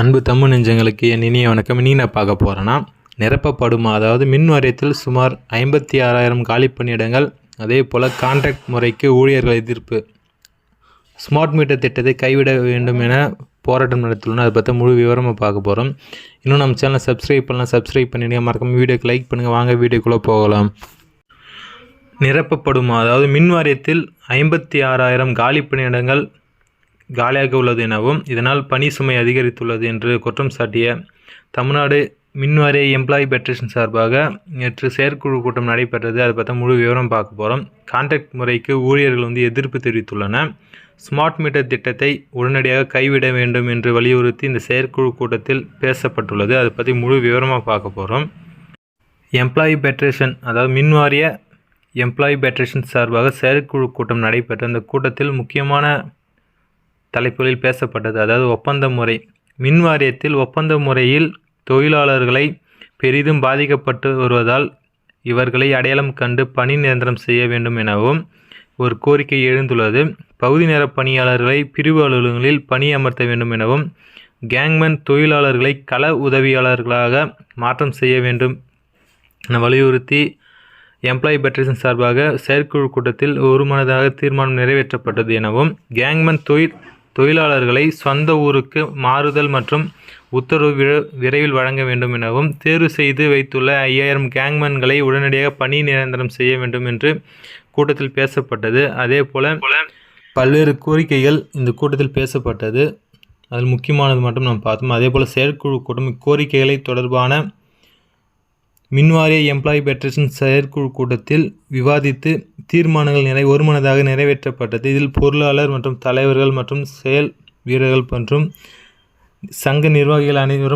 அன்பு தமிழ் நெஞ்சங்களுக்கு என் இனிய வணக்கம். நீ நான் பார்க்க போகிறேன்னா நிரப்பப்படுமா? அதாவது மின் வாரியத்தில் சுமார் ஐம்பத்தி ஆறாயிரம் காலி பணியிடங்கள் அதே போல் கான்ட்ராக்ட் முறைக்கு ஊழியர்கள் எதிர்ப்பு. ஸ்மார்ட் மீட்டர் திட்டத்தை கைவிட வேண்டும் என போராட்டம் நடத்தியுள்ளனர் அதை பற்றி முழு விவரமாக பார்க்க போகிறோம் இன்னும் நம்ம சேனலை சப்ஸ்கிரைப் பண்ணலாம் சப்ஸ்கிரைப் பண்ணிடுங்க. மறக்காம வீடியோக்கு லைக் பண்ணுங்கள் வாங்க வீடியோக்குள்ளே போகலாம். நிரப்பப்படுமா? அதாவது மின் வாரியத்தில் ஐம்பத்தி ஆறாயிரம் காலி பணியிடங்கள் காலியாக உள்ளது எனவும் இதனால் பணி சுமை அதிகரித்துள்ளது என்று குற்றம் சாட்டிய தமிழ்நாடு மின்வாரிய எம்ப்ளாயி பெட்ரேஷன் சார்பாக நேற்று செயற்குழு கூட்டம் நடைபெற்றது. அதை பற்றி முழு விவரம் பார்க்க போகிறோம் கான்ட்ராக்ட் முறைக்கு ஊழியர்கள் வந்து எதிர்ப்பு தெரிவித்துள்ளன. ஸ்மார்ட் மீட்டர் திட்டத்தை உடனடியாக கைவிட வேண்டும் என்று வலியுறுத்தி இந்த செயற்குழு கூட்டத்தில் பேசப்பட்டுள்ளது. அதை பற்றி முழு விவரமாக பார்க்க போகிறோம் எம்ப்ளாயி பெட்ரேஷன் அதாவது மின்வாரிய எம்ப்ளாயி பெட்ரேஷன் சார்பாக செயற்குழு கூட்டம் நடைபெற்ற அந்த கூட்டத்தில் முக்கியமான தலைப்புகளில் பேசப்பட்டது. அதாவது ஒப்பந்த முறை. மின் வாரியத்தில் ஒப்பந்த முறையில் தொழிலாளர்களை பெரிதும் பாதிக்கப்பட்டு வருவதால் இவர்களை அடையாளம் கண்டு பணி நிரந்தரம் செய்ய வேண்டும் எனவும் ஒரு கோரிக்கை எழுந்துள்ளது. பகுதி நேர பணியாளர்களை பிரிவு அலுவலகங்களில் பணி அமர்த்த வேண்டும் எனவும் கேங்மேன் தொழிலாளர்களை கள உதவியாளர்களாக மாற்றம் செய்ய வேண்டும் என வலியுறுத்தி எம்ப்ளாயி பெட்ரேஷன் சார்பாக செயற்குழு கூட்டத்தில் ஒருமனதாக தீர்மானம் நிறைவேற்றப்பட்டது எனவும் கேங்மேன் தொழில் தொழிலாளர்களை சொந்த ஊருக்கு மாறுதல் மற்றும் உத்தரவு விரைவில் வழங்க வேண்டும் எனவும் தேர்வு செய்து வைத்துள்ள ஐயாயிரம் கேங்மேன்களை உடனடியாக பணி நிரந்தரம் செய்ய வேண்டும் என்று கூட்டத்தில் பேசப்பட்டது. அதே போல பல்வேறு கோரிக்கைகள் இந்த கூட்டத்தில் பேசப்பட்டது. அதில் முக்கியமானது மட்டும் நாம் பார்த்தோம். அதே போல் செயற்குழு கூட்டம் இக்கோரிக்கைகளை தொடர்பான மின்வாரிய எம்ப்ளாயி பெட்ரேஷன் செயற்குழு கூட்டத்தில் விவாதித்து தீர்மானங்கள் நிறை ஒருமனதாக நிறைவேற்றப்பட்டது. இதில் பொருளாளர் மற்றும் தலைவர்கள் மற்றும் செயல் வீரர்கள் மற்றும் சங்க நிர்வாகிகள் அனைவரும்